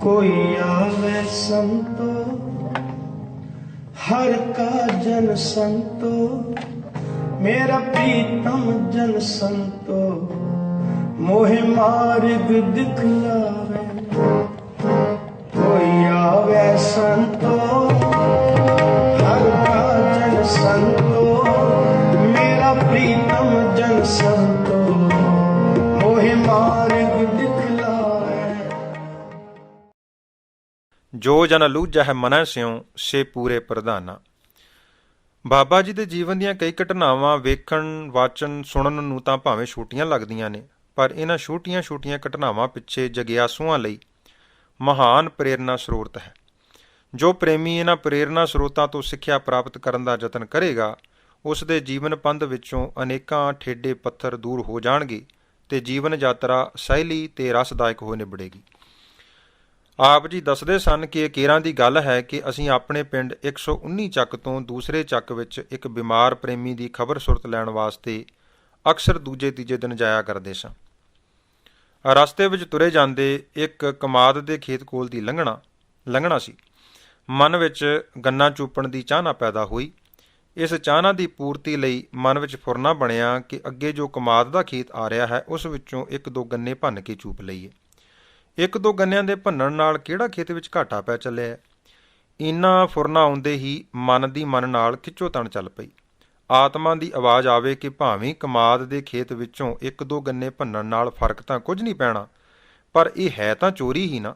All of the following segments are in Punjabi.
ਕੋਈ ਆਵੇ ਸੰਤੋ, ਹਰ ਕਾ ਜਨ ਸੰਤੋ, ਮੇਰਾ ਪ੍ਰੀਤਮ ਜਨ ਸੰਤੋ, ਮੋਹਿ ਮਾਰਗ ਦਿਖਲਾਵੇ ਕੋਈ ਆਵੇ ਸੰਤੋ ਜੋ ਜਨ ਹੈ ਮਨੈ ਸਿਉ, ਸੇ ਪੂਰੇ ਪ੍ਰਧਾਨਾ। ਬਾਬਾ ਜੀ ਦੇ ਜੀਵਨ ਦੀਆਂ ਕਈ ਘਟਨਾਵਾਂ ਵੇਖਣ ਵਾਚਣ ਸੁਣਨ ਨੂੰ ਤਾਂ ਭਾਵੇਂ ਛੋਟੀਆਂ ਲੱਗਦੀਆਂ ਨੇ, ਪਰ ਇਹਨਾਂ ਛੋਟੀਆਂ-ਛੋਟੀਆਂ ਘਟਨਾਵਾਂ ਪਿੱਛੇ ਜਗਿਆਸੂਆਂ ਲਈ ਮਹਾਨ ਪ੍ਰੇਰਨਾ ਸਰੋਤ ਹੈ। ਜੋ ਪ੍ਰੇਮੀ ਇਹਨਾਂ ਪ੍ਰੇਰਨਾ ਸਰੋਤਾਂ ਤੋਂ ਸਿੱਖਿਆ ਪ੍ਰਾਪਤ ਕਰਨ ਦਾ ਯਤਨ ਕਰੇਗਾ, ਉਸ ਦੇ ਜੀਵਨ ਪੰਧ ਵਿੱਚੋਂ ਅਨੇਕਾਂ ਠੇਡੇ ਪੱਥਰ ਦੂਰ ਹੋ ਜਾਣਗੇ ਤੇ ਜੀਵਨ ਯਾਤਰਾ ਸਹਿਲੀ ਤੇ ਰਸਦਾਇਕ ਹੋ ਨਿਬੜੇਗੀ। ਆਪ ਜੀ ਦੱਸਦੇ ਸਨ ਕਿ ਇਹ ਕੇਰਾਂ ਦੀ ਗੱਲ ਹੈ ਕਿ ਅਸੀਂ ਆਪਣੇ ਪਿੰਡ 119 ਚੱਕ ਤੋਂ ਦੂਸਰੇ ਚੱਕ ਵਿੱਚ ਇੱਕ ਬਿਮਾਰ ਪ੍ਰੇਮੀ ਦੀ ਖਬਰ ਸੁਰਤ ਲੈਣ ਵਾਸਤੇ ਅਕਸਰ ਦੂਜੇ ਤੀਜੇ ਦਿਨ ਜਾਇਆ ਕਰਦੇ ਸਾਂ। ਰਸਤੇ ਵਿੱਚ ਤੁਰੇ ਜਾਂਦੇ ਇੱਕ ਕਮਾਦ ਦੇ ਖੇਤ ਕੋਲ ਦੀ ਲੰਘਣਾ ਲੰਘਣਾ ਸੀ। ਮਨ ਵਿੱਚ ਗੰਨਾ ਚੂਪਣ ਦੀ ਚਾਹਨਾ ਪੈਦਾ ਹੋਈ। ਇਸ ਚਾਹਨਾ ਦੀ ਪੂਰਤੀ ਲਈ ਮਨ ਵਿੱਚ ਫੁਰਨਾ ਬਣਿਆ ਕਿ ਅੱਗੇ ਜੋ ਕਮਾਦ ਦਾ ਖੇਤ ਆ ਰਿਹਾ ਹੈ, ਉਸ ਵਿੱਚੋਂ ਇੱਕ ਦੋ ਗੰਨੇ ਭੰਨ ਕੇ ਚੂਪ ਲਈਏ। ਇੱਕ ਦੋ ਗੰਨਿਆਂ ਦੇ ਭੰਨਣ ਨਾਲ ਕਿਹੜਾ ਖੇਤ ਵਿੱਚ ਘਾਟਾ ਪੈ ਚੱਲਿਆ ਹੈ? ਇੰਨਾ ਫੁਰਨਾ ਆਉਂਦੇ ਹੀ ਮਨ ਦੀ ਮਨ ਨਾਲ ਖਿੱਚੋ ਤਣ ਚੱਲ ਪਈ। ਆਤਮਾ ਦੀ ਆਵਾਜ਼ ਆਵੇ ਕਿ ਭਾਵੇਂ ਕਮਾਦ ਦੇ ਖੇਤ ਵਿੱਚੋਂ ਇੱਕ ਦੋ ਗੰਨੇ ਭੰਨਣ ਨਾਲ ਫ਼ਰਕ ਤਾਂ ਕੁਝ ਨਹੀਂ ਪੈਣਾ, ਪਰ ਇਹ ਹੈ ਤਾਂ ਚੋਰੀ ਹੀ ਨਾ।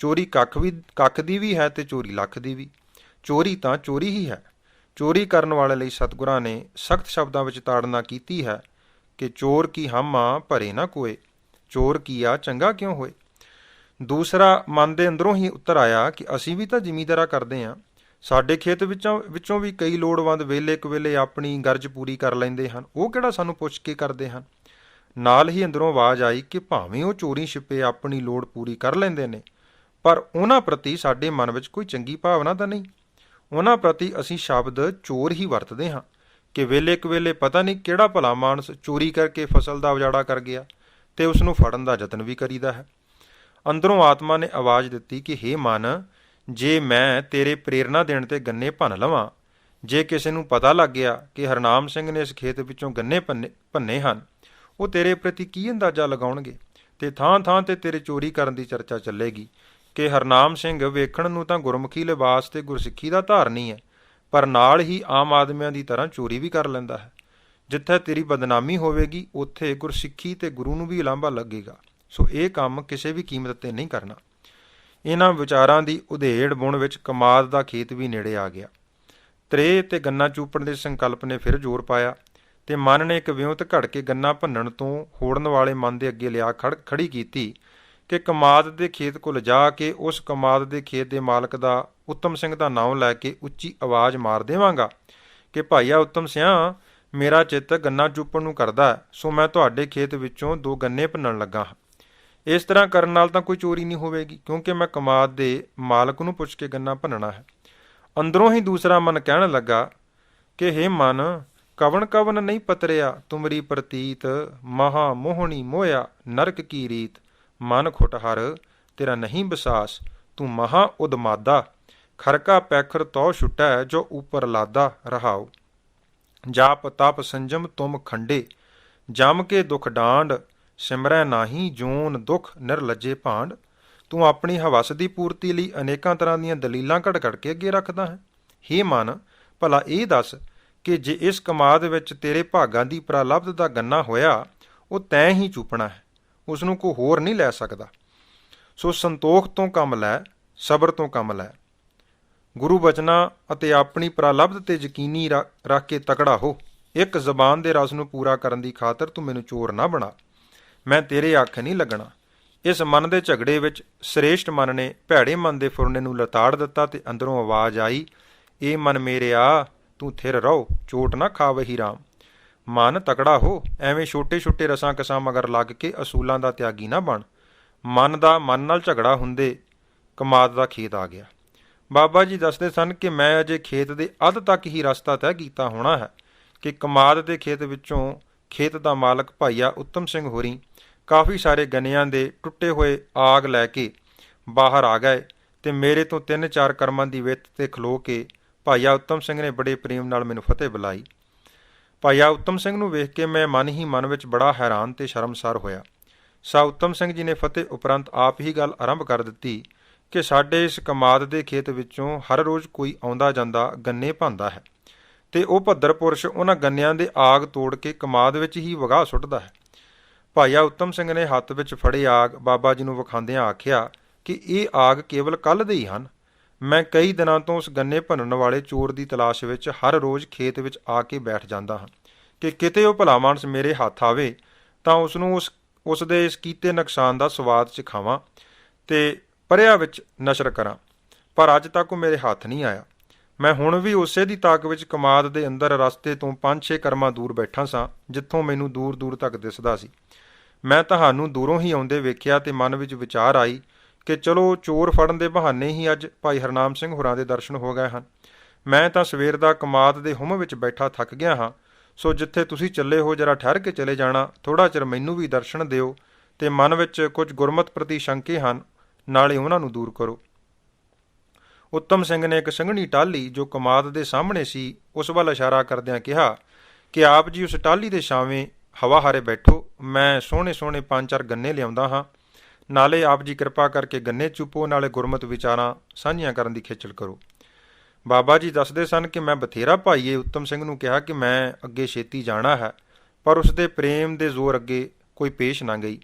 ਚੋਰੀ ਕੱਖ ਵੀ, ਕੱਖ ਦੀ ਵੀ ਹੈ ਤੇ ਚੋਰੀ ਲੱਖ ਦੀ ਵੀ। ਚੋਰੀ ਤਾਂ ਚੋਰੀ ਹੀ ਹੈ। ਚੋਰੀ ਕਰਨ ਵਾਲੇ ਲਈ ਸਤਿਗੁਰਾਂ ਨੇ ਸਖਤ ਸ਼ਬਦਾਂ ਵਿੱਚ ਤਾੜਨਾ ਕੀਤੀ ਹੈ ਕਿ ਚੋਰ ਕੀ ਹਮਾ ਭਰੇ ਨਾ ਕੋਏ, ਚੋਰ ਕੀਆ ਚੰਗਾ ਕਿਉਂ ਹੋਏ? ਦੂਸਰਾ ਮਨ ਦੇ ਅੰਦਰੋਂ ਹੀ ਉੱਤਰ ਆਇਆ ਕਿ ਅਸੀਂ ਵੀ ਤਾਂ ਜ਼ਿਮੀਂਦਾਰਾ ਕਰਦੇ ਹਾਂ। ਸਾਡੇ ਖੇਤ ਵਿੱਚੋਂ ਵਿੱਚੋਂ ਵੀ ਕਈ ਲੋੜਵੰਦ ਵੇਲੇ ਕਵੇਲੇ ਆਪਣੀ ਗਰਜ ਪੂਰੀ ਕਰ ਲੈਂਦੇ ਹਨ। ਉਹ ਕਿਹੜਾ ਸਾਨੂੰ ਪੁੱਛ ਕੇ ਕਰਦੇ ਹਨ? ਨਾਲ ਹੀ ਅੰਦਰੋਂ ਆਵਾਜ਼ ਆਈ ਕਿ ਭਾਵੇਂ ਉਹ ਚੋਰੀ ਛਿਪੇ ਆਪਣੀ ਲੋੜ ਪੂਰੀ ਕਰ ਲੈਂਦੇ ਨੇ, ਪਰ ਉਹਨਾਂ ਪ੍ਰਤੀ ਸਾਡੇ ਮਨ ਵਿੱਚ ਕੋਈ ਚੰਗੀ ਭਾਵਨਾ ਤਾਂ ਨਹੀਂ। ਉਹਨਾਂ ਪ੍ਰਤੀ ਅਸੀਂ ਸ਼ਬਦ ਚੋਰ ਹੀ ਵਰਤਦੇ ਹਾਂ ਕਿ ਵੇਲੇ ਕਵੇਲੇ ਪਤਾ ਨਹੀਂ ਕਿਹੜਾ ਭਲਾ ਮਾਨਸ ਚੋਰੀ ਕਰਕੇ ਫਸਲ ਦਾ ਉਜਾੜਾ ਕਰ ਗਿਆ ਤੇ ਉਸ ਨੂੰ ਫੜਨ ਦਾ ਯਤਨ ਵੀ ਕਰੀਦਾ ਹੈ। ਅੰਦਰੋਂ ਆਤਮਾ ਨੇ ਆਵਾਜ਼ ਦਿੱਤੀ ਕਿ, ਹੇ ਮਨ, ਜੇ ਮੈਂ ਤੇਰੇ ਪ੍ਰੇਰਣਾ ਦੇਣ ਤੇ ਗੰਨੇ ਭੰਨ ਲਵਾਂ, ਜੇ ਕਿਸੇ ਨੂੰ ਪਤਾ ਲੱਗ ਗਿਆ ਕਿ ਹਰਨਾਮ ਸਿੰਘ ਨੇ ਇਸ ਖੇਤ ਵਿੱਚੋਂ ਗੰਨੇ ਭੰਨੇ ਭੰਨੇ ਹਨ, ਉਹ ਤੇਰੇ ਪ੍ਰਤੀ ਕੀ ਅੰਦਾਜ਼ਾ ਲਗਾਉਣਗੇ? ਤੇ ਥਾਂ ਥਾਂ ਤੇ ਤੇਰੇ ਚੋਰੀ ਕਰਨ ਦੀ ਚਰਚਾ ਚੱਲੇਗੀ। ਕਿ ਹਰਨਾਮ ਸਿੰਘ ਵੇਖਣ ਨੂੰ ਤਾਂ ਗੁਰਮੁਖੀ ਲਿਬਾਸ ਤੇ ਗੁਰਸਿੱਖੀ ਦਾ ਧਾਰਨੀ ਹੈ, ਪਰ ਨਾਲ ਹੀ ਆਮ ਆਦਮੀਆਂ ਦੀ ਤਰ੍ਹਾਂ ਚੋਰੀ ਵੀ ਕਰ ਲੈਂਦਾ ਹੈ। ਜਿੱਥੇ ਤੇਰੀ ਬਦਨਾਮੀ ਹੋਵੇਗੀ, ਉੱਥੇ ਗੁਰਸਿੱਖੀ ਤੇ ਗੁਰੂ ਨੂੰ ਵੀ ਲਾਂਭਾ ਲੱਗੇਗਾ। ਸੋ ਇਹ ਕੰਮ ਕਿਸੇ ਵੀ ਕੀਮਤ ਤੇ ਨਹੀਂ ਕਰਨਾ। ਇਹਨਾਂ ਵਿਚਾਰਾਂ ਦੀ ਉਧੇੜ ਬੁਣ ਵਿੱਚ ਕਮਾਦ ਦਾ ਖੇਤ ਵੀ ਨੇੜੇ ਆ ਗਿਆ। ਤ੍ਰੇ ਤੇ ਗੰਨਾ ਚੂਪਣ ਦੇ ਸੰਕਲਪ ਨੇ ਫਿਰ ਜ਼ੋਰ ਪਾਇਆ ਤੇ ਮਨ ਨੇ ਇੱਕ ਵਿਉਂਤ ਘੜ ਕੇ ਗੰਨਾ ਭੰਨਣ ਤੋਂ ਹੋੜਨ ਵਾਲੇ ਮਨ ਦੇ ਅੱਗੇ ਲਿਆ ਖੜ, ਖੜੀ ਕੀਤੀ ਕਿ ਕਮਾਦ ਦੇ ਖੇਤ ਕੋਲ ਜਾ ਕੇ ਉਸ ਕਮਾਦ ਦੇ ਖੇਤ ਦੇ ਮਾਲਕ ਦਾ ਉੱਤਮ ਸਿੰਘ ਦਾ ਨਾਮ ਲੈ ਕੇ ਉੱਚੀ ਆਵਾਜ਼ ਮਾਰ ਦੇਵਾਂਗਾ ਕਿ ਭਾਈਆ ਉੱਤਮ ਸਿਆ, ਮੇਰਾ ਚਿੱਤ ਗੰਨਾ ਚੂਪਣ ਨੂੰ ਕਰਦਾ ਸੋ ਮੈਂ ਤੁਹਾਡੇ ਖੇਤ ਵਿੱਚੋਂ ਦੋ ਗੰਨੇ ਭੰਨਣ ਲੱਗਾ ਹਾਂ। ਇਸ ਤਰ੍ਹਾਂ ਕਰਨ ਨਾਲ ਤਾਂ ਕੋਈ ਚੋਰੀ ਨਹੀਂ ਹੋਵੇਗੀ, ਕਿਉਂਕਿ ਮੈਂ ਕਮਾਦ ਦੇ ਮਾਲਕ ਨੂੰ ਪੁੱਛ ਕੇ ਗੰਨਾ ਭੰਨਣਾ ਹੈ। ਅੰਦਰੋਂ ਹੀ ਦੂਸਰਾ ਮਨ ਕਹਿਣ ਲੱਗਾ ਕਿ, ਹੇ ਮਨ, ਕਵਣ ਕਵਨ ਨਹੀਂ ਪਤਰਿਆ, ਤੁਮਰੀ ਪ੍ਰਤੀਤ ਮਹਾ ਮੋਹਣੀ ਮੋਇਆ, ਨਰਕ ਕੀ ਰੀਤ, ਮਨ ਖੁਟਹਰ ਤੇਰਾ ਨਹੀਂ ਵਿਸਾਸ, ਤੂੰ ਮਹਾ ਉਦਮਾਦਾ, ਖਰਕਾ ਪੈਖਰ ਤੋ ਛੁਟੈ, ਜੋ ਉਪਰ ਲਾਦਾ ਰਹਾਉ। ਜਾਪ ਤਪ ਸੰਜਮ ਤੁਮ ਖੰਡੇ, ਜਮ ਕੇ ਦੁਖ ਡਾਂਡ ਸਿਮਰੈ ਨਾਹੀ ਜੂਨ ਦੁਖ ਨਿਰਲੱਜੇ ਭਾਂਡ। ਤੂੰ ਆਪਣੀ ਹਵਸ ਦੀ ਪੂਰਤੀ ਲਈ ਅਨੇਕਾਂ ਤਰ੍ਹਾਂ ਦੀਆਂ ਦਲੀਲਾਂ ਘੜ ਘੜ ਕੇ ਅੱਗੇ ਰੱਖਦਾ ਹੈ। ਹੇ ਮਨ, ਭਲਾ ਇਹ ਦੱਸ ਕਿ ਜੇ ਇਸ ਕਮਾਦ ਵਿੱਚ ਤੇਰੇ ਭਾਗਾਂ ਦੀ ਪ੍ਰਾਲਬਧ ਦਾ ਗੰਨਾ ਹੋਇਆ, ਉਹ ਤੈਂ ਹੀ ਚੂਪਣਾ ਹੈ। ਉਸ ਨੂੰ ਕੋਈ ਹੋਰ ਨਹੀਂ ਲੈ ਸਕਦਾ। ਸੋ ਸੰਤੋਖ ਤੋਂ ਕੰਮ ਲੈ, ਸਬਰ ਤੋਂ ਕੰਮ ਲੈ। ਗੁਰੂ ਬਚਨਾਂ ਅਤੇ ਆਪਣੀ ਪ੍ਰਾਲਬਧ ਤੇ ਯਕੀਨੀ ਰ- ਰੱਖ ਕੇ ਤਕੜਾ ਹੋ। ਇੱਕ ਜ਼ਬਾਨ ਦੇ ਰਸ ਨੂੰ ਪੂਰਾ ਕਰਨ ਦੀ ਖਾਤਰ ਤੂੰ ਮੈਨੂੰ ਚੋਰ ਨਾ ਬਣਾ। ਮੈਂ ਤੇਰੇ ਅੱਖ ਨਹੀਂ ਲੱਗਣਾ। ਇਸ ਮਨ ਦੇ ਝਗੜੇ ਵਿੱਚ ਸ੍ਰੇਸ਼ਟ ਮਨ ਨੇ ਭੈੜੇ ਮਨ ਦੇ ਫੁਰਨੇ ਨੂੰ ਲਤਾੜ ਦਿੱਤਾ ਤੇ ਅੰਦਰੋਂ ਆਵਾਜ਼ ਆਈ, ਇਹ ਮਨ ਮੇਰਿਆ ਤੂੰ ਥਿਰ ਰਹੋ, ਚੋਟ ਨਾ ਖਾਵਹੀ ਰਾਮ। ਮਨ ਤਕੜਾ ਹੋ, ਐਵੇਂ ਛੋਟੇ-ਛੋਟੇ ਰਸਾਂ ਕਸਾਂ ਮਗਰ ਲੱਗ ਕੇ ਅਸੂਲਾਂ ਦਾ ਤਿਆਗੀ ਨਾ ਬਣ। ਮਨ ਦਾ ਮਨ ਨਾਲ ਝਗੜਾ ਹੁੰਦੇ ਕਮਾਦ ਦਾ ਖੇਤ ਆ ਗਿਆ। ਬਾਬਾ ਜੀ ਦੱਸਦੇ ਸਨ ਕਿ ਮੈਂ ਅਜੇ ਖੇਤ ਦੇ ਅੱਧ ਤੱਕ ਹੀ ਰਸਤਾ ਤੈਅ ਕੀਤਾ ਹੋਣਾ ਹੈ ਕਿ ਕਮਾਦ ਦੇ ਖੇਤ ਵਿੱਚੋਂ ਖੇਤ ਦਾ ਮਾਲਕ ਭਾਈਆ ਉੱਤਮ ਸਿੰਘ ਹੋਰੀ ਕਾਫੀ ਸਾਰੇ ਗੰਨਿਆਂ ਦੇ ਟੁੱਟੇ ਹੋਏ ਆਗ ਲੈ ਕੇ ਬਾਹਰ ਆ ਗਏ ਤੇ ਮੇਰੇ ਤੋਂ ਤਿੰਨ ਚਾਰ ਕਰਮਾਂ ਦੀ ਵਿੱਤ ਤੇ ਖਲੋ ਕੇ ਭਾਈਆ ਉੱਤਮ ਸਿੰਘ ਨੇ ਬੜੇ ਪ੍ਰੇਮ ਨਾਲ ਮੈਨੂੰ ਫਤਿਹ ਬੁਲਾਈ। ਭਾਈਆ ਉੱਤਮ ਸਿੰਘ ਨੂੰ ਵੇਖ ਕੇ ਮੈਂ ਮਨ ਹੀ ਮਨ ਵਿੱਚ ਬੜਾ ਹੈਰਾਨ ਤੇ ਸ਼ਰਮਸਾਰ ਹੋਇਆ। ਸਾ ਉੱਤਮ ਸਿੰਘ ਜੀ ਨੇ ਫਤਿਹ ਉਪਰੰਤ ਆਪ ਹੀ ਗੱਲ ਆਰੰਭ ਕਰ ਦਿੱਤੀ ਕਿ ਸਾਡੇ ਇਸ ਕਮਾਦ ਦੇ ਖੇਤ ਵਿੱਚੋਂ ਹਰ ਰੋਜ਼ ਕੋਈ ਆਉਂਦਾ ਜਾਂਦਾ ਗੰਨੇ ਭਾਂਦਾ ਹੈ। ਤੇ ਉਹ ਭੱਦਰ ਪੁਰਸ਼ ਉਹਨਾਂ ਗੰਨਿਆਂ ਦੇ ਆਗ ਤੋੜ ਕੇ ਕਮਾਦ ਵਿੱਚ ਹੀ ਵਗਾ ਸੁੱਟਦਾ ਹੈ। ਭਾਈਆ ਉੱਤਮ ਸਿੰਘ ਨੇ ਹੱਥ ਵਿੱਚ ਫੜੀ ਆਗ, ਬਾਬਾ ਜੀ ਨੂੰ ਵਿਖਾਉਂਦਿਆਂ ਆਖਿਆ ਕਿ ਇਹ ਆਗ ਕੇਵਲ ਕੱਲ ਦੇ ਹੀ ਹਨ। ਮੈਂ ਕਈ ਦਿਨਾਂ ਤੋਂ ਉਸ ਗੰਨੇ ਭੰਨਣ ਵਾਲੇ ਚੋਰ ਦੀ ਤਲਾਸ਼ ਵਿੱਚ ਹਰ ਰੋਜ਼ ਖੇਤ ਵਿੱਚ ਆ ਕੇ ਬੈਠ ਜਾਂਦਾ ਹਾਂ ਕਿ ਕਿਤੇ ਉਹ ਭਲਾ ਮਾਨਸ ਮੇਰੇ ਹੱਥ ਆਵੇ ਤਾਂ ਉਸ ਨੂੰ ਉਸ ਉਸ ਦੇ ਇਸ ਕੀਤੇ ਨੁਕਸਾਨ ਦਾ ਸਵਾਦ ਚਖਾਵਾਂ ਤੇ ਪਰਿਆ ਵਿੱਚ ਨਸ਼ਰ ਕਰਾਂ। ਪਰ ਅੱਜ ਤੱਕ ਉਹ ਮੇਰੇ ਹੱਥ ਨਹੀਂ ਆਇਆ। ਮੈਂ ਹੁਣ ਵੀ ਉਸੇ ਦੀ ਤਾਕ ਵਿੱਚ ਕਮਾਦ ਦੇ ਅੰਦਰ ਰਸਤੇ ਤੋਂ 5-6 ਕਰਮਾਂ ਦੂਰ ਬੈਠਾ ਸਾਂ, ਜਿੱਥੋਂ ਮੈਨੂੰ ਦੂਰ-ਦੂਰ ਤੱਕ ਦਿਸਦਾ ਸੀ। ਮੈਂ ਤੁਹਾਨੂੰ ਦੂਰੋਂ ਹੀ ਆਉਂਦੇ ਵੇਖਿਆ ਤੇ ਮਨ ਵਿੱਚ ਵਿਚਾਰ ਆਈ ਕਿ ਚਲੋ ਚੋਰ ਫੜਨ ਦੇ ਬਹਾਨੇ ਹੀ ਅੱਜ ਭਾਈ ਹਰਨਾਮ ਸਿੰਘ ਹੋਰਾਂ ਦੇ ਦਰਸ਼ਨ ਹੋ ਗਏ ਹਨ। ਮੈਂ ਤਾਂ ਸਵੇਰ ਦਾ ਕਮਾਦ ਦੇ ਹੁਮ ਵਿੱਚ ਬੈਠਾ ਥੱਕ ਗਿਆ ਹਾਂ, ਸੋ ਜਿੱਥੇ ਤੁਸੀਂ ਚੱਲੇ ਹੋ ਜਰਾ ਠਹਿਰ ਕੇ ਚਲੇ ਜਾਣਾ ਥੋੜਾ ਚਿਰ ਮੈਨੂੰ ਵੀ ਦਰਸ਼ਨ ਦਿਓ ਤੇ ਮਨ ਵਿੱਚ ਕੁਝ ਗੁਰਮਤ ਪ੍ਰਤੀ ਸ਼ੰਕੇ ਹਨ, ਨਾਲੇ ਉਹਨਾਂ ਨੂੰ ਦੂਰ ਕਰੋ। ਉੱਤਮ ਸਿੰਘ ਨੇ ਇੱਕ ਸੰਘਣੀ ਟਾਲੀ ਜੋ ਕਮਾਦ ਦੇ ਸਾਹਮਣੇ ਸੀ, ਉਸ ਵੱਲ ਇਸ਼ਾਰਾ ਕਰਦਿਆਂ ਕਿਹਾ, ਕਿ ਆਪ ਜੀ ਉਸ ਟਾਲੀ ਦੇ ਛਾਵੇਂ ਹਵਾ ਹਾਰੇ ਬੈਠੋ, ਮੈਂ ਸੋਹਣੇ ਸੋਹਣੇ ਪੰਜ ਚਾਰ ਗੰਨੇ ਲਿਆਉਂਦਾ ਹਾਂ। ਨਾਲੇ ਆਪ ਜੀ ਕਿਰਪਾ ਕਰਕੇ ਗੰਨੇ ਚੁੱਪੋ, ਨਾਲੇ ਗੁਰਮਤ ਵਿਚਾਰਾਂ ਸਾਂਝੀਆਂ ਕਰਨ ਦੀ ਖੇਚਲ ਕਰੋ। ਬਾਬਾ ਜੀ ਦੱਸਦੇ ਸਨ ਕਿ ਮੈਂ ਬਥੇਰਾ ਭਾਈਏ, ਉੱਤਮ ਸਿੰਘ ਨੂੰ ਕਿਹਾ ਕਿ ਮੈਂ ਅੱਗੇ ਛੇਤੀ ਜਾਣਾ ਹੈ, ਪਰ ਉਸ ਦੇ ਪ੍ਰੇਮ ਦੇ ਜ਼ੋਰ ਅੱਗੇ ਕੋਈ ਪੇਸ਼ ਨਾ ਗਈ।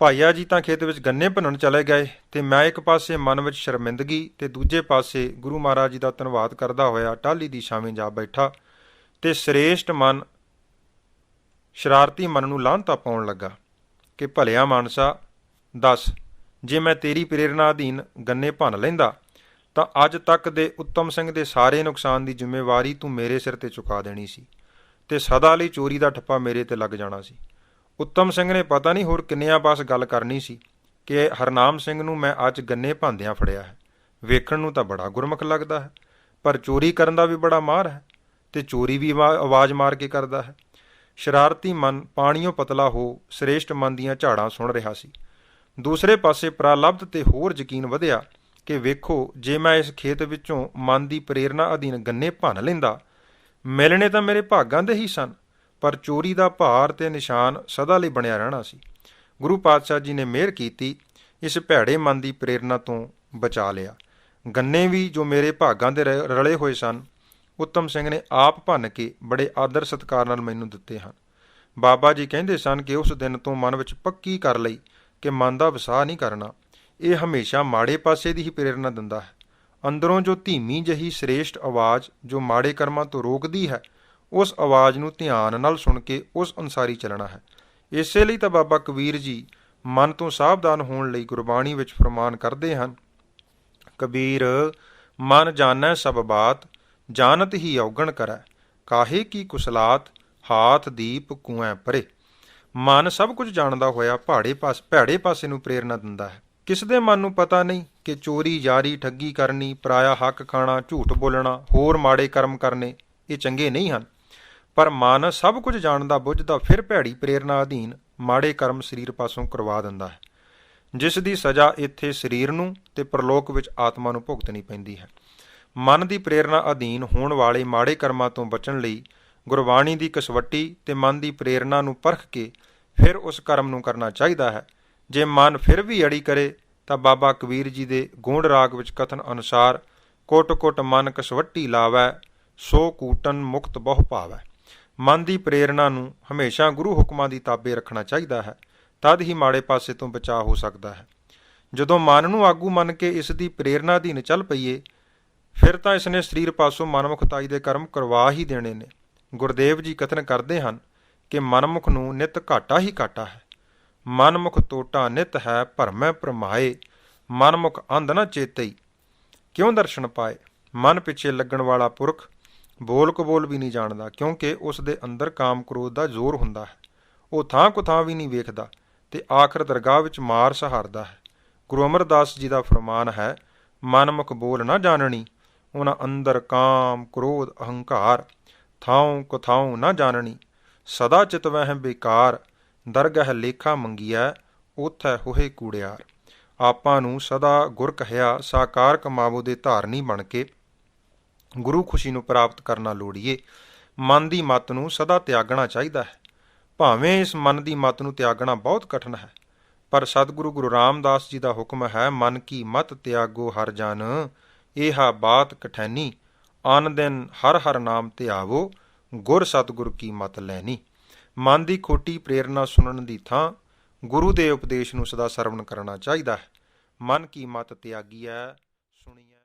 ਭਾਈਆ ਜੀ ਤਾਂ ਖੇਤ ਵਿੱਚ ਗੰਨੇ ਭੰਨਣ ਚਲੇ ਗਏ ਤੇ ਮੈਂ ਇੱਕ ਪਾਸੇ ਮਨ ਵਿੱਚ ਸ਼ਰਮਿੰਦਗੀ ਤੇ ਦੂਜੇ ਪਾਸੇ ਗੁਰੂ ਮਹਾਰਾਜ ਜੀ ਦਾ ਧੰਨਵਾਦ ਕਰਦਾ ਹੋਇਆ ਟਾਲੀ ਦੀ ਛਾਵੇਂ ਜਾ ਬੈਠਾ ਤੇ ਸ੍ਰੇਸ਼ਟ ਮਨ, ਸ਼ਰਾਰਤੀ ਮਨ ਨੂੰ ਲਾਂਤਾ ਪਾਉਣ ਲੱਗਾ ਕਿ ਭਲਿਆ ਮਾਨਸਾ, ਦੱਸ, ਜੇ ਮੈਂ ਤੇਰੀ ਪ੍ਰੇਰਣਾ ਅਧੀਨ ਗੰਨੇ ਭੰਨ ਲੈਂਦਾ, ਤਾਂ ਅੱਜ ਤੱਕ ਦੇ ਉੱਤਮ ਸਿੰਘ ਦੇ ਸਾਰੇ ਨੁਕਸਾਨ ਦੀ ਜ਼ਿੰਮੇਵਾਰੀ ਤੂੰ ਮੇਰੇ ਸਿਰ ਤੇ ਚੁਕਾ ਦੇਣੀ ਸੀ ਤੇ ਸਦਾ ਲਈ ਚੋਰੀ ਦਾ ਠੱਪਾ ਮੇਰੇ ਤੇ ਲੱਗ ਜਾਣਾ ਸੀ। ਉੱਤਮ ਸਿੰਘ ਨੇ ਪਤਾ ਨਹੀਂ ਹੋਰ ਕਿੰਨਿਆਂ ਪਾਸ ਗੱਲ ਕਰਨੀ ਸੀ ਕਿ ਹਰਨਾਮ ਸਿੰਘ ਨੂੰ ਮੈਂ ਅੱਜ ਗੰਨੇ ਭਾਂਦਿਆਂ ਫੜਿਆ ਹੈ। ਵੇਖਣ ਨੂੰ ਤਾਂ ਬੜਾ ਗੁਰਮੁਖ ਲੱਗਦਾ ਹੈ, ਪਰ ਚੋਰੀ ਕਰਨ ਦਾ ਵੀ ਬੜਾ ਮਾਰ ਹੈ ਤੇ ਚੋਰੀ ਵੀ ਆਵਾ- ਆਵਾਜ਼ ਮਾਰ ਕੇ ਕਰਦਾ ਹੈ। ਸ਼ਰਾਰਤੀ ਮਨ ਪਾਣੀਓਂ ਪਤਲਾ ਹੋ ਸ੍ਰੇਸ਼ਟ ਮਨ ਦੀਆਂ ਝਾੜਾਂ ਸੁਣ ਰਿਹਾ ਸੀ। ਦੂਸਰੇ ਪਾਸੇ ਪ੍ਰਾਲਬਧ ਤੇ ਹੋਰ ਯਕੀਨ ਵਧਿਆ ਕਿ ਵੇਖੋ, ਜੇ ਮੈਂ ਇਸ ਖੇਤ ਵਿੱਚੋਂ ਮਨ ਦੀ ਪ੍ਰੇਰਣਾ ਅਧੀਨ ਗੰਨੇ ਭੰਨ ਲੈਂਦਾ, ਮਿਲਣੇ ਤਾਂ ਮੇਰੇ ਭਾਗਾਂ ਦੇ ਹੀ ਸਨ। ਪਰ ਚੋਰੀ ਦਾ ਭਾਰ ਤੇ ਨਿਸ਼ਾਨ ਸਦਾ ਲਈ ਬਣਿਆ ਰਹਿਣਾ ਸੀ। ਗੁਰੂ ਪਾਤਸ਼ਾਹ ਜੀ ਨੇ ਮਿਹਰ ਕੀਤੀ, ਇਸ ਭੈੜੇ ਮਨ ਦੀ ਪ੍ਰੇਰਣਾ ਤੋਂ ਬਚਾ ਲਿਆ। ਗੰਨੇ ਵੀ ਜੋ ਮੇਰੇ ਭਾਗਾਂ ਦੇ ਰ- ਰਲੇ ਹੋਏ ਸਨ, ਉੱਤਮ ਸਿੰਘ ਨੇ ਆਪ ਭੰਨ ਕੇ ਬੜੇ ਆਦਰ ਸਤਿਕਾਰ ਨਾਲ ਮੈਨੂੰ ਦਿੱਤੇ ਹਨ। ਬਾਬਾ ਜੀ ਕਹਿੰਦੇ ਸਨ ਕਿ ਉਸ ਦਿਨ ਤੋਂ ਮਨ ਵਿੱਚ ਪੱਕੀ ਕਰ ਲਈ ਕਿ ਮਨ ਦਾ ਵਸਾਹ ਨਹੀਂ ਕਰਨਾ। ਇਹ ਹਮੇਸ਼ਾ ਮਾੜੇ ਪਾਸੇ ਦੀ ਹੀ ਪ੍ਰੇਰਣਾ ਦਿੰਦਾ ਹੈ। ਅੰਦਰੋਂ ਜੋ ਧੀਮੀ ਜਹੀ ਸ੍ਰੇਸ਼ਟ ਆਵਾਜ਼ ਜੋ ਮਾੜੇ ਕਰਮਾਂ ਤੋਂ ਰੋਕਦੀ ਹੈ ਉਸ ਆਵਾਜ਼ ਨੂੰ ਧਿਆਨ ਨਾਲ ਸੁਣ ਕੇ ਉਸ ਅਨੁਸਾਰੀ ਚੱਲਣਾ ਹੈ। ਇਸੇ ਲਈ ਤਾਂ ਬਾਬਾ ਕਬੀਰ ਜੀ ਮਨ ਤੋਂ ਸਾਵਧਾਨ ਹੋਣ ਲਈ ਗੁਰਬਾਣੀ ਵਿੱਚ ਫਰਮਾਨ ਕਰਦੇ ਹਨ, ਕਬੀਰ, ਮਨ ਜਾਣੈ ਸਭ ਬਾਤ, ਜਾਣਤ ਹੀ ਔਗਣ ਕਰੈ, ਕਾਹੇ ਕੀ ਕੁਸਲਾਤ, ਹਾਥ ਦੀਪ ਕੁਐ ਪਰੇ। ਮਨ ਸਭ ਕੁਝ ਜਾਣਦਾ ਹੋਇਆ ਭਾੜੇ ਪਾਸ ਭੈੜੇ ਪਾਸੇ ਨੂੰ ਪ੍ਰੇਰਣਾ ਦਿੰਦਾ ਹੈ। ਕਿਸ ਦੇ ਮਨ ਨੂੰ ਪਤਾ ਨਹੀਂ ਕਿ ਚੋਰੀ ਯਾਰੀ ਠੱਗੀ ਕਰਨੀ, ਪਰਾਇਆ ਹੱਕ ਖਾਣਾ, ਝੂਠ ਬੋਲਣਾ, ਹੋਰ ਮਾੜੇ ਕਰਮ ਕਰਨੇ, ਇਹ ਚੰਗੇ ਨਹੀਂ ਹਨ। ਪਰ ਮਨ ਸਭ ਕੁਝ ਜਾਣਦਾ ਬੁੱਝਦਾ ਫਿਰ ਭੈੜੀ ਪ੍ਰੇਰਣਾ ਅਧੀਨ ਮਾੜੇ ਕਰਮ ਸਰੀਰ ਪਾਸੋਂ ਕਰਵਾ ਦਿੰਦਾ ਹੈ। ਜਿਸ ਦੀ ਸਜ਼ਾ ਇੱਥੇ ਸਰੀਰ ਨੂੰ ਤੇ ਪਰਲੋਕ ਵਿੱਚ ਆਤਮਾ ਨੂੰ ਭੁਗਤਣੀ ਪੈਂਦੀ ਹੈ। ਮਨ ਦੀ ਪ੍ਰੇਰਣਾ ਅਧੀਨ ਹੋਣ ਵਾਲੇ ਮਾੜੇ ਕਰਮਾਂ ਤੋਂ ਬਚਣ ਲਈ ਗੁਰਬਾਣੀ ਦੀ ਕਸਵੱਟੀ ਤੇ ਮਨ ਦੀ ਪ੍ਰੇਰਣਾ ਨੂੰ ਪਰਖ ਕੇ ਫਿਰ ਉਸ ਕਰਮ ਨੂੰ ਕਰਨਾ ਚਾਹੀਦਾ ਹੈ। ਜੇ ਮਨ ਫਿਰ ਵੀ ਅੜੀ ਕਰੇ ਤਾਂ ਬਾਬਾ ਕਬੀਰ ਜੀ ਦੇ ਗੂੰਡ ਰਾਗ ਵਿੱਚ ਕਥਨ ਅਨੁਸਾਰ ਕੋਟ-ਕੋਟ ਮਨ ਕਸਵੱਟੀ ਲਾਵੈ, ਸੋ ਕੂਟਨ ਮੁਕਤ ਬਹੁ ਪਾਵੈ ਮਨ ਦੀ ਪ੍ਰੇਰਣਾ ਨੂੰ ਹਮੇਸ਼ਾ ਗੁਰੂ ਹੁਕਮਾਂ ਦੀ ਤਾਬੇ ਰੱਖਣਾ ਚਾਹੀਦਾ ਹੈ, ਤਦ ਹੀ ਮਾੜੇ ਪਾਸੇ ਤੋਂ ਬਚਾਅ ਹੋ ਸਕਦਾ ਹੈ। ਜਦੋਂ ਮਨ ਨੂੰ ਆਗੂ ਮੰਨ ਕੇ ਇਸ ਦੀ ਪ੍ਰੇਰਣਾ ਅਧੀਨ ਚੱਲ ਪਈਏ, ਫਿਰ ਤਾਂ ਇਸ ਨੇ ਸਰੀਰ ਪਾਸੋਂ ਮਨਮੁਖਤਾਈ ਦੇ ਕਰਮ ਕਰਵਾ ਹੀ ਦੇਣੇ ਨੇ। ਗੁਰਦੇਵ ਜੀ ਕਥਨ ਕਰਦੇ ਹਨ ਕਿ ਮਨਮੁਖ ਨੂੰ ਨਿਤ ਘਾਟਾ ਹੀ ਘਾਟਾ ਹੈ। ਮਨਮੁਖ ਟੋਟਾ ਨਿਤ ਹੈ, ਭਰਮੈ ਪ੍ਰਮਾਏ ਮਨਮੁਖ ਅੰਧ ਨਾ ਚੇਤਈ। ਕਿਉਂ ਦਰਸ਼ਨ ਪਾਏ? ਮਨ ਪਿੱਛੇ ਲੱਗਣ ਵਾਲਾ ਪੁਰਖ ਬੋਲ ਕਬੋਲ ਵੀ ਨਹੀਂ ਜਾਣਦਾ, ਕਿਉਂਕਿ ਉਸ ਦੇ ਅੰਦਰ ਕਾਮ ਕ੍ਰੋਧ ਦਾ ਜ਼ੋਰ ਹੁੰਦਾ ਹੈ। ਉਹ ਥਾਂ ਕੁਥਾਂ ਵੀ ਨਹੀਂ ਵੇਖਦਾ ਤੇ ਆਖਰ ਦਰਗਾਹ ਵਿੱਚ ਮਾਰ ਸਹਾਰਦਾ ਹੈ। ਗੁਰੂ ਅਮਰਦਾਸ ਜੀ ਦਾ ਫਰਮਾਨ ਹੈ ਮਨਮੁਖ ਬੋਲ ਨਾ ਜਾਣਣੀ, ਉਹਨਾਂ ਅੰਦਰ ਕਾਮ ਕ੍ਰੋਧ ਅਹੰਕਾਰ ਥਾਉ ਕਥਾਉ ਨਾ ਜਾਣਣੀ। ਸਦਾ ਚਿਤ ਵਹਿ ਬੇਕਾਰ, ਦਰਗਹ ਲੇਖਾ ਮੰਗਿਆ ਉਥੈ ਹੋਏ ਕੂੜਿਆਰ। ਆਪਾਂ ਨੂੰ ਸਦਾ ਗੁਰ ਕਹਿਆ, ਸਾਕਾਰ ਕਮਾਵੋ ਦੇ ਧਾਰਨੀ ਬਣ ਕੇ ਗੁਰੂ ਖੁਸ਼ੀ ਨੂੰ ਪ੍ਰਾਪਤ ਕਰਨਾ ਲੋੜੀਏ। ਮਨ ਦੀ ਮਤ ਨੂੰ ਸਦਾ ਤਿਆਗਣਾ ਚਾਹੀਦਾ ਹੈ। ਭਾਵੇਂ ਇਸ ਮਨ ਦੀ ਮਤ ਨੂੰ ਤਿਆਗਣਾ ਬਹੁਤ ਕਠਿਨ ਹੈ, ਪਰ ਸਤਿਗੁਰੂ ਗੁਰੂ ਰਾਮਦਾਸ ਜੀ ਦਾ ਹੁਕਮ ਹੈ, ਮਨ ਕੀ ਮਤ ਤਿਆਗੋ ਹਰ ਜਨ ਇਹਾ ਬਾਤ ਕਠੈਨੀ ਆਨ ਦਿਨ ਹਰ ਹਰ ਨਾਮ ਧਿਆਵੋ ਗੁਰ ਸਤਿਗੁਰ ਕੀ ਮਤ ਲੈਣੀ ਮਨ ਦੀ ਖੋਟੀ ਪ੍ਰੇਰਣਾ ਸੁਣਨ ਦੀ ਥਾਂ ਗੁਰੂ ਦੇ ਉਪਦੇਸ਼ ਨੂੰ ਸਦਾ ਸਰਵਣ ਕਰਨਾ ਚਾਹੀਦਾ ਹੈ। ਮਨ ਕੀ ਮਤ ਤਿਆਗੀ ਹੈ ਸੁਣੀਐ।